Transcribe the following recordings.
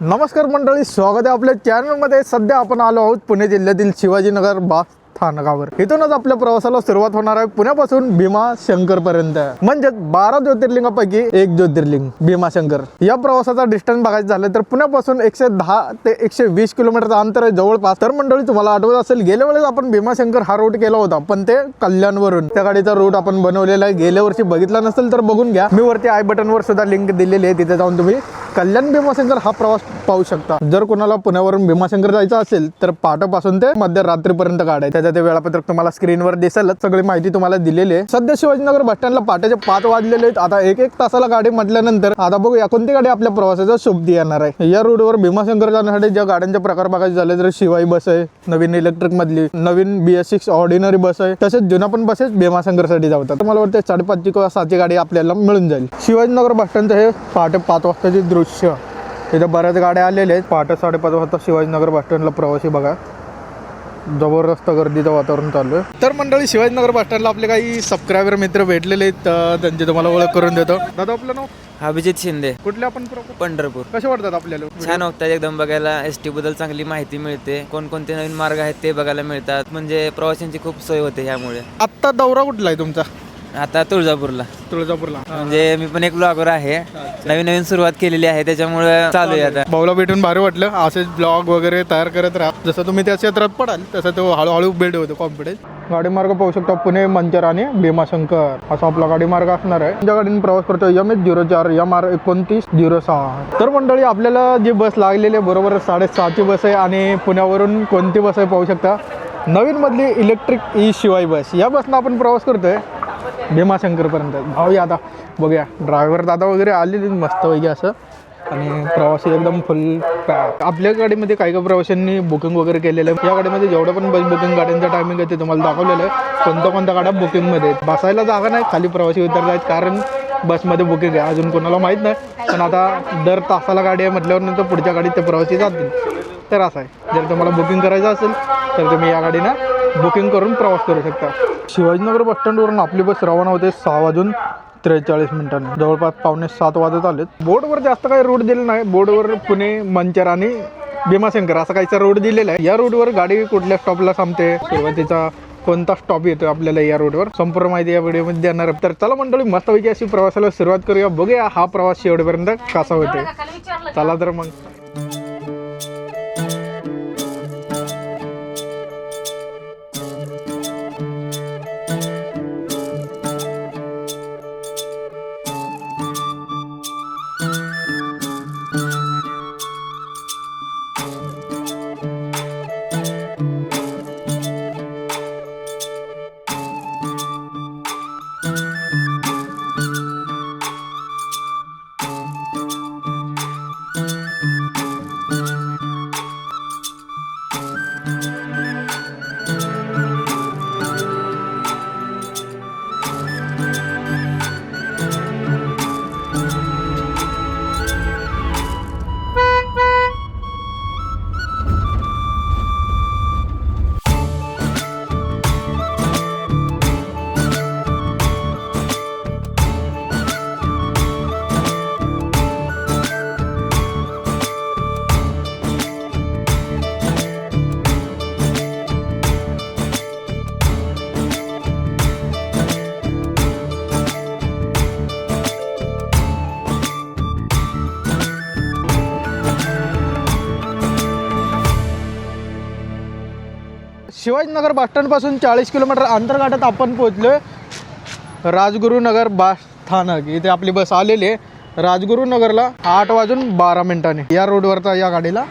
नमस्कार मंडळी स्वागत आहे आपल्या चॅनलमध्ये सध्या आपण आलो आहोत पुणे जिल्ह्यातील शिवाजीनगर बा स्थानकावर. इथूनच आपल्या प्रवासाला सुरुवात होणार आहे पुण्यापासून भीमा शंकर पर्यंत. म्हणजे बारा ज्योतिर्लिंगापैकी एक ज्योतिर्लिंग भीमाशंकर या प्रवासाचा डिस्टन्स बघायचं झालं तर पुण्यापासून एकशे दहा ते एकशे वीस किलोमीटरचं अंतर आहे जवळपास. तर मंडळी तुम्हाला आठवत असेल गेल्या वेळेस आपण भीमाशंकर हा रूट केला होता पण ते कल्याणवरून. त्या गाडीचा रूट आपण बनवलेला आहे. गेल्या वर्षी बघितला नसेल तर बघून घ्या. मी वरती आय बटनवर सुद्धा लिंक दिलेली आहे तिथे जाऊन तुम्ही कल्याण भीमाशंकर हा प्रवास पाहू शकता. जर कोणाला पुण्यावरून भीमाशंकर जायचं असेल तर पहाटेपासून ते मध्यरात्रीपर्यंत गाड्या आहे. त्याचं ते वेळापत्रक तुम्हाला स्क्रीनवर दिसेलच. सगळी माहिती तुम्हाला दिलेली आहे. सध्या शिवाजीनगर बस स्टँडला पहाटेचे पाच वाजलेले आहेत. आता एक एक तासाला गाडी म्हटल्यानंतर आता बघूया कोणती गाडी आपल्या प्रवासाचा शुभ येणार आहे. या रोडवर भीमाशंकर जाण्यासाठी ज्या गाड्यांचे प्रकार बघायचे झाले तर शिवाई बस आहे नवीन इलेक्ट्रिक मधली नवीन B S six ordinary bus आहे तसेच जुन्या पण बसेस भीमाशंकरसाठी जातात तर मला वाटतं साडेपाचची किंवा सातची गाडी आपल्याला मिळून जाईल. शिवाजीनगर बस स्टँडचं हे पहाटे पाच वाजताचे दृश्य इथे बऱ्याच गाड्या आलेल्या आहेत. पहाटे साडेपाच वाजता शिवाजीनगर बस स्टँडला प्रवासी बघा. जबरदस्त गर्दीचं वातावरण चालू आहे. तर मंडळी शिवाजीनगर बस स्टँडला आपले काही सबस्क्रायबर मित्र भेटलेले आहेत तर त्यांची तुम्हाला ओळख करून देतो. दादा आपलं नाव? अभिजित शिंदे. कुठले आपण proper? पंढरपूर. कसे वाटतात आपल्याला? छान वाटतात एकदम बघायला. एस टी बद्दल चांगली माहिती मिळते. कोणकोणते नवीन मार्ग आहेत ते बघायला मिळतात. म्हणजे प्रवाशांची खूप सोय होते ह्यामुळे. आत्ता दौरा कुठला आहे तुमचा? आता तुळजापूरला. तुळजापूरला. म्हणजे मी पण एक ब्लॉगर आहे. नवीन नवीन सुरुवात केलेली आहे त्याच्यामुळे चालू आहे आता. भाऊला भेटून भारी वाटलं. असेच ब्लॉग वगैरे तयार करत राहा. जसं तुम्ही त्या क्षेत्रात पडाल तसं तो हळूहळू बिल्ड होतो कॉन्फिडन्स गाडी मार्ग पाहू शकता पुणे मंचर आणि भीमाशंकर. असा आपला गाडी मार्ग असणार आहे. त्या गाडीने प्रवास करतो एम एच झिरो चार एम आर एकोणतीस झिरो सहा तर मंडळी आपल्याला जी बस लागलेली आहे बरोबर साडेसहाची बस आहे आणि पुण्यावरून कोणती बस आहे पाहू शकता? नवीन मधली इलेक्ट्रिक ई e शिवाय बस. या बसनं आपण प्रवास करतोय भीमाशंकरपर्यंत. भाऊया आता. बघूया. ड्रायव्हर दादा वगैरे आलेले मस्तपैकी असं. आणि प्रवासी एकदम फुल आपल्या गाडीमध्ये काही काही प्रवाशांनी बुकिंग वगैरे केलेलं आहे. या गाडीमध्ये जेवढं पण बस बुकिंग गाड्यांचं टायमिंग आहे ते तुम्हाला दाखवलेलं आहे. कोणत्या कोणत्या गाड्या बुकिंगमध्ये आहेत. बसायला जागा नाही खाली प्रवासी उतरत आहेत कारण बसमध्ये बुकिंग आहे. अजून कोणाला माहीत नाही. पण आता दर तासाला गाडी आहे म्हटल्यावर नंतर पुढच्या गाडीत ते प्रवासी जातील. तर असं आहे. जर तुम्हाला बुकिंग करायचं असेल तर तुम्ही या गाडीनं बुकिंग करून प्रवास करू शकता. शिवाजीनगर बस स्टँडवरून आपली बस रवाना होते सहा वाजून त्रेचाळीस मिनिटांनी. जवळपास पावणे सात वाजत आलेत. बोर्डवर जास्त काही रूट दिले नाही. बोर्डवर पुणे मंचर आणि भीमाशंकर असा काहीचा रोड दिलेला आहे. या रोडवर गाडी कुठल्या स्टॉपला थांबते? सुरुवातीचा कोणता स्टॉप येतो आपल्याला या रोडवर संपूर्ण माहिती या व्हिडिओमध्ये देणार. तर चला मंडळी मस्तपैकी अशी प्रवासाला सुरुवात करूया. बघूया हा प्रवास शेवटपर्यंत कसा होते चला तर मग. शिवाजीनगर बस स्टँडपासून चाळीस किलोमीटर अंतर आपण पोहोचलोय. राजगुरुनगर बस स्थानक. इथे आपली बस आलेली आहे. राजगुरुनगरला आठ वाजून बारा मिनिटांनी. या रोडवरचा या गाडीला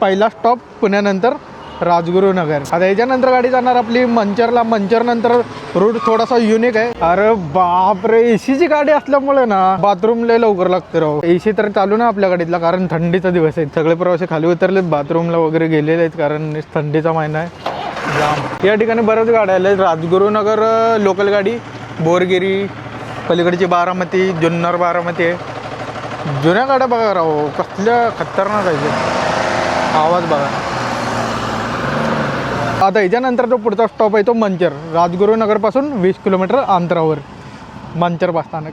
पहिला स्टॉप पुण्यानंतर राजगुरुनगर. आता याच्यानंतर गाडी जाणार आपली मंचरला. मंचर नंतर रूट थोडासा युनिक आहे. अरे बापरे एसीची गाडी असल्यामुळे ना बाथरूम लय लवकर लागते राव. एसी तर चालू ना आपल्या गाडीतला कारण थंडीचा दिवस आहे. सगळे प्रवासी खाली उतरले बाथरूमला वगैरे गेलेले आहेत कारण थंडीचा महिना आहे. जाम. या ठिकाणी बऱ्याच गाड्या आल्या आहेत. राजगुरुनगर लोकल गाडी बोरगिरी पलीकडची बारामती जुन्नर बारामती आहे. जुन्या गाड्या बघा राहो कसल्या खतरनाक आहे आवाज बघा. आता याच्यानंतर जो पुढचा स्टॉप आहे तो मंचर. राजगुरुनगरपासून वीस किलोमीटर अंतरावर. मंचर बस स्थानक.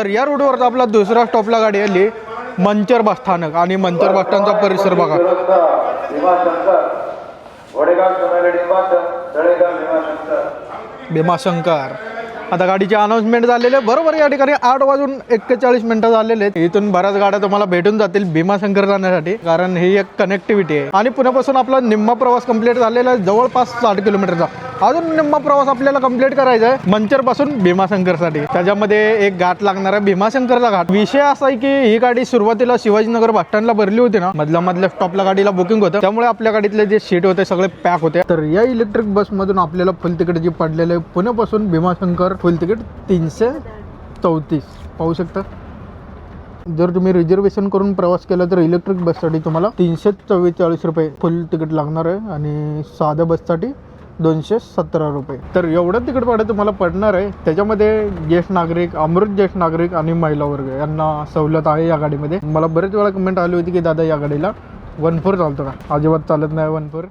तर या रोडवर आपला दुसरा स्टॉपला गाडी आली. मंचर बस स्थानक आणि मंचर बस स्टँडचा परिसर बघा. भीमाशंकर. आता गाडीचे अनाऊन्समेंट झालेले आहे. बरोबर या ठिकाणी आठ वाजून एक्केचाळीस मिनिटं झालेले आहेत. इथून बऱ्याच गाड्या तुम्हाला भेटून जातील भीमाशंकर जाण्यासाठी कारण ही एक कनेक्टिव्हिटी आहे. आणि पुण्यापासून आपला निम्मा प्रवास कंप्लीट झालेला आहे जवळपास साठ किलोमीटरचा. अजून निम्मा प्रवास आपल्याला कंप्लीट करायचा आहे मंचरपासून भीमाशंकरसाठी. त्याच्यामध्ये एक घाट लागणार आहे भीमाशंकरचा घाट. विषय असा आहे की ही गाडी सुरुवातीला शिवाजीनगर बस स्टँडला भरली होती ना मधल्या मधल्या स्टॉपला गाडीला बुकिंग होतं. त्यामुळे आपल्या गाडीतले जे सीट होते सगळे पॅक होते. तर या इलेक्ट्रिक बसमधून आपल्याला फुल तिकीट जी पडलेले पुण्यापासून भीमाशंकर फुल तिकीट तीनशे चौतीस. पाहू शकता? जर तुम्ही रिझर्वेशन करून प्रवास केला तर इलेक्ट्रिक बससाठी तुम्हाला तीनशे चव्वेचाळीस रुपये फुल तिकीट लागणार आहे आणि साध्या बससाठी दोनशे सतरा रुपये. तर एवढं तिकीट भाडं तुम्हाला पडणार आहे. त्याच्यामध्ये ज्येष्ठ नागरिक अमृत ज्येष्ठ नागरिक आणि महिला वर्ग यांना सवलत आहे या गाडीमध्ये. मला बरेच वेळा कमेंट आली होती की दादा या गाडीला वन फोर चालतो का? अजिबात चालत नाही वन फोर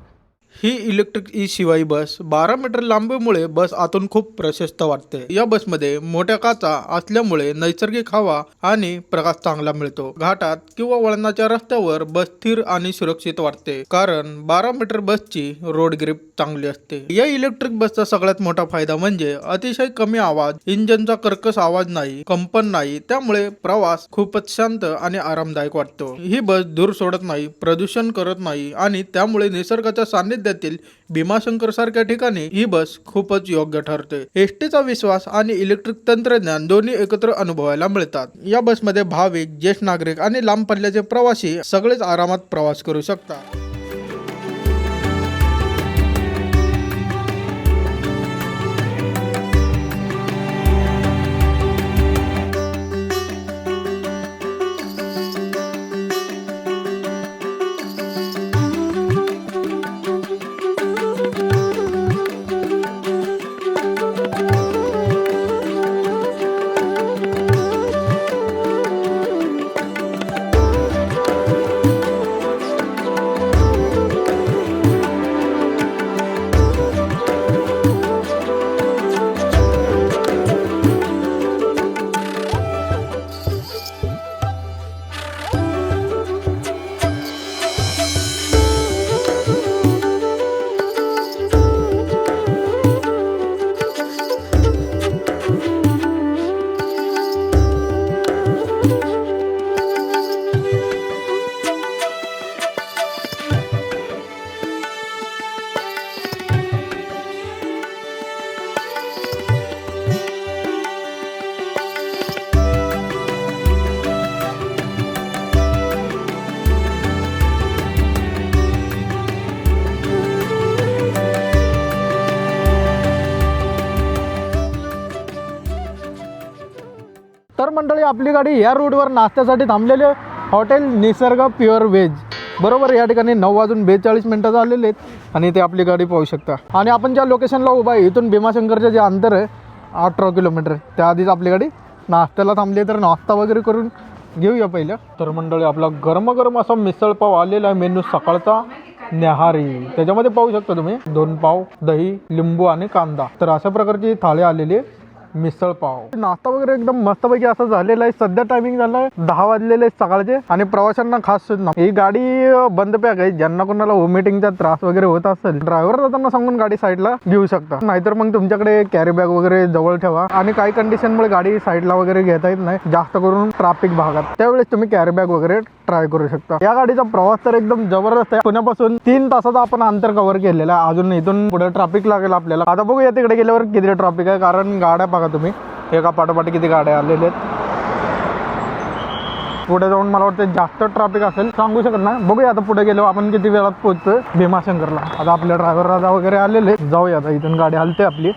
ही electric E e Shivai bus बारा मीटर लांबीमुळे बस आतून खूप प्रशस्त वाटते. या बसमध्ये मोठ्या काचा असल्यामुळे नैसर्गिक हवा आणि प्रकाश चांगला मिळतो. घाटात किंवा वळणाच्या रस्त्यावर बस स्थिर आणि सुरक्षित वाटते कारण बारा मीटर बसची रोड ग्रीप चांगली असते. या इलेक्ट्रिक बसचा सगळ्यात मोठा फायदा म्हणजे अतिशय कमी आवाज इंजनचा कर्कश आवाज नाही कंपन नाही त्यामुळे प्रवास खूपच शांत आणि आरामदायक वाटतो. ही बस दूर सोडत नाही प्रदूषण करत नाही आणि त्यामुळे निसर्गाच्या सान्निध्यातील भीमाशंकर सारख्या ठिकाणी ही बस खूपच योग्य ठरते. एसटीचा विश्वास आणि इलेक्ट्रिक तंत्रज्ञान दोन्ही एकत्र अनुभवायला मिळतात. या बसमध्ये भाविक ज्येष्ठ नागरिक आणि लांब पल्ल्याचे प्रवासी सगळेच आरामात प्रवास करू शकतात. तर मंडळी आपली गाडी या रूटवर नाश्त्यासाठी थांबलेली हॉटेल निसर्ग प्युअर व्हेज. बरोबर या ठिकाणी नऊ वाजून बेचाळीस मिनटं झालेले आहेत आणि ते आपली गाडी पाहू शकता. आणि आपण ज्या लोकेशनला उभा आहे इथून भीमाशंकरचं जे अंतर आहे अठरा किलोमीटर त्याआधीच आपली गाडी नाश्त्याला थांबली आहे, तर नाश्ता वगैरे करून घेऊया पहिलं. तर मंडळी आपला गरम असा मिसळपाव आलेला आहे मेनू सकाळचा न्याहारी. त्याच्यामध्ये पाहू शकता तुम्ही दोन पाव दही लिंबू आणि कांदा. तर अशा प्रकारची थाळी आलेली आहे. मिसळ पाव. नाश्ता वगैरे एकदम मस्तपैकी असं झालेलं आहे. सध्या टायमिंग झालाय दहा वाजलेले सकाळचे आणि प्रवाशांना खास सूचना ही गाडी बंद पॅक आहे. ज्यांना कोणाला वॉमिटिंगचा त्रास वगैरे होत असेल ड्रायव्हर जाताना सांगून गाडी साईडला घेऊ शकता. नाहीतर मग तुमच्याकडे कॅरी बॅग वगैरे जवळ ठेवा. आणि काही कंडिशनमुळे गाडी साईडला वगैरे घेता येत नाही. जास्त करून ट्रॅफिक भागात. त्यावेळेस तुम्ही कॅरी बॅग वगैरे ट्राय करू शकता. या गाडीचा प्रवास तर एकदम जबरदस्त आहे. पुण्यापासून तीन तासाचा आपण अंतर कव्हर केलेला आहे. अजून इथून पुढे ट्रॅफिक लागेल आपल्याला. आता बघूया तिकडे गेल्यावर किती ट्रॅफिक आहे. कारण गाड्या बघा तुम्ही. एका पाठोपाठ किती गाड्या आलेल्या आहेत. पुढे जाऊन मला वाटतं जास्त ट्रॅफिक असेल. सांगू शकत नाही. बघूया आता पुढे गेलो आपण किती वेळात पोहोचतोय. भीमाशंकरला. आता आपल्या ड्रायव्हर राजा वगैरे आलेले जाऊया आता. इथून गाडी हलते आपली.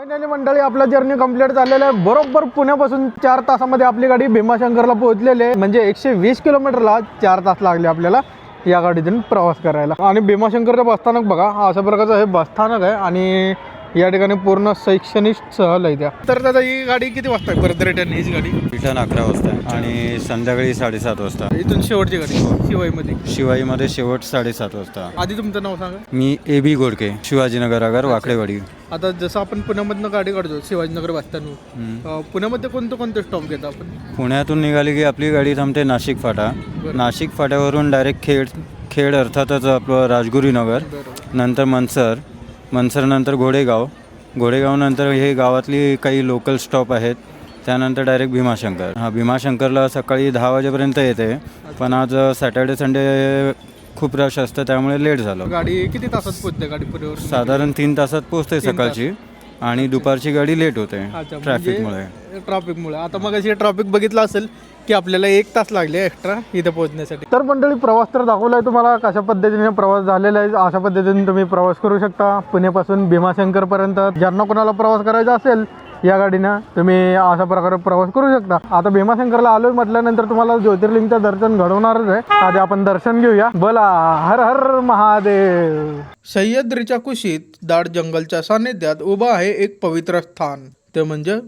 फायनली मंडळी आपला जर्नी कंप्लीट झालेला आहे. बरोबर पुण्यापासून चार तासामध्ये आपली गाडी भीमाशंकरला पोहोचलेली आहे. म्हणजे एकशे वीस किलोमीटरला चार तास लागले आपल्याला या गाडीतून प्रवास करायला. आणि भीमाशंकरचं बसस्थानक बघा हा अशा प्रकारचं हे बसस्थानक आहे. आणि या ठिकाणी पूर्ण शैक्षणिक सहल आहे त्या. तर दादा ही गाडी किती वाजता आहे परत रिटर्न हीच गाडी? रिटर्न अकरा वाजता आणि संध्याकाळी साडेसात वाजता. इथून शेवटची गाडी. शिवाईमध्ये. शिवाईमध्ये शेवट साडेसात वाजता. आधी तुमचं नाव सांगा. मी ए बी गोडके शिवाजीनगर आगार वाकडेवाडी. आता जसं आपण पुण्यामधनं गाडी काढतो शिवाजीनगर बसताना. पुण्यामध्ये कोणते कोणते स्टॉप घेतो आपण? पुण्यातून निघाली की आपली गाडी थांबते नाशिक फाटा. नाशिक फाट्यावरून डायरेक्ट खेड खेड अर्थातच आपलं राजगुरीनगर नंतर मनसर मनसरनंतर घोडेगाव. घोडेगावनंतर हे गावातली काही लोकल स्टॉप आहेत. त्यानंतर डायरेक्ट भीमाशंकर. हां भीमाशंकरला सकाळी दहा वाजेपर्यंत येते. पण आज सॅटर्डे संडे खूप रश असतं. त्यामुळे लेट झालं. गाडी किती तासात पोहोचते गाडी साधारण तीन तासात पोहोचते सकाळची. आणि दुपारची गाडी लेट होते ट्रॅफिकमुळे ट्रॉफिकमुळे आता मग ट्रॉफिक बघितलं असेल की आपल्याला एक तास लागले एक्स्ट्रा इथे पोहोचण्यासाठी. तर मंडळी प्रवास तर दाखवलाय तुम्हाला कशा पद्धतीने प्रवास झालेला आहे अशा पद्धतीने तुम्ही प्रवास करू शकता. पुण्यापासून भीमाशंकर पर्यंत ज्यांना कोणाला प्रवास करायचा असेल या गाडीनं तुम्ही अशा प्रकारे प्रवास करू शकता. आता भीमाशंकरला आलोय म्हटल्यानंतर तुम्हाला ज्योतिर्लिंगचं दर्शन घडवणारच आहे. आधी आपण दर्शन घेऊया. बोला हर हर महादेव. सह्याद्रीच्या कुशीत दाट जंगलच्या सानिध्यात उभा आहे एक पवित्र स्थान. ते म्हणजे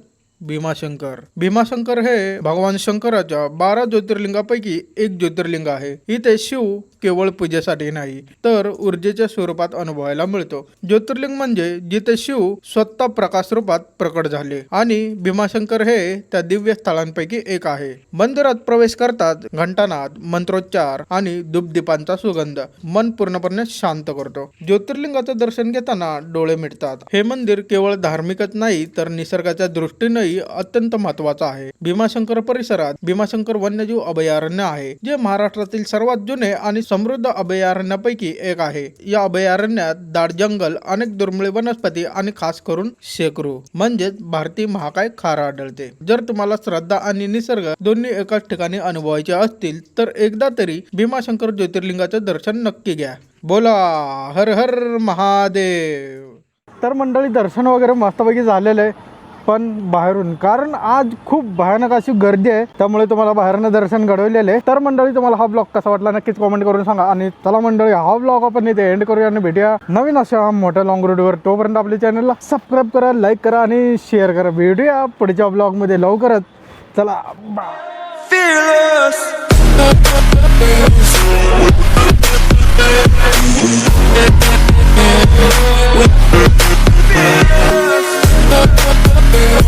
भीमाशंकर. भीमाशंकर हे भगवान शंकराच्या बारा ज्योतिर्लिंगापैकी एक ज्योतिर्लिंग आहे. इथे शिव केवळ पूजेसाठी नाही तर ऊर्जेच्या स्वरूपात अनुभवायला मिळतो. ज्योतिर्लिंग म्हणजे जिथे शिव स्वतः प्रकाश रूपात प्रकट झाले आणि भीमाशंकर हे त्या दिव्य स्थळांपैकी एक आहे. मंदिरात प्रवेश करतात घंटानाद मंत्रोच्चार आणि दुपदीपांचा सुगंध. मन पूर्णपणे शांत करतो. ज्योतिर्लिंगाचं दर्शन घेताना डोळे मिटतात. हे मंदिर केवळ धार्मिकच नाही तर निसर्गाच्या दृष्टीनेही अत्यंत महत्वाचं आहे. भीमाशंकर परिसरात भीमाशंकर वन्यजीव अभयारण्य आहे जे महाराष्ट्रातील सर्वात जुने आणि समृद्ध अभयारण्यापैकी एक आहे. या अभयारण्यात दाट जंगल अनेक दुर्मिळ वनस्पती आणि खास करून शेकरू म्हणजेच भारतीय महाकाय खारा आढळते. जर तुम्हाला श्रद्धा आणि निसर्ग दोन्ही एकाच ठिकाणी अनुभवायचे असतील तर एकदा तरी भीमाशंकर ज्योतिर्लिंगाचं दर्शन नक्की घ्या. बोला हर हर महादेव. तर मंडळी दर्शन वगैरे मस्तपैकी झालेलं आहे. पण बाहेरून. कारण आज खूप भयानक अशी गर्दी आहे त्यामुळे तुम्हाला बाहेरनं दर्शन घडवलेले. आहे तर मंडळी तुम्हाला हा ब्लॉग कसा वाटला नक्कीच कॉमेंट करून सांगा. आणि चला मंडळी हा ब्लॉग आपण इथे एंड करूया आणि भेटूया नवीन अशा मोठ्या लॉंग रूटवर तोपर्यंत आपल्या चॅनलला सबस्क्राईब करा लाईक करा आणि शेअर करा. भेटूया पुढच्या ब्लॉगमध्ये लवकरच. चला Fearless. Yeah.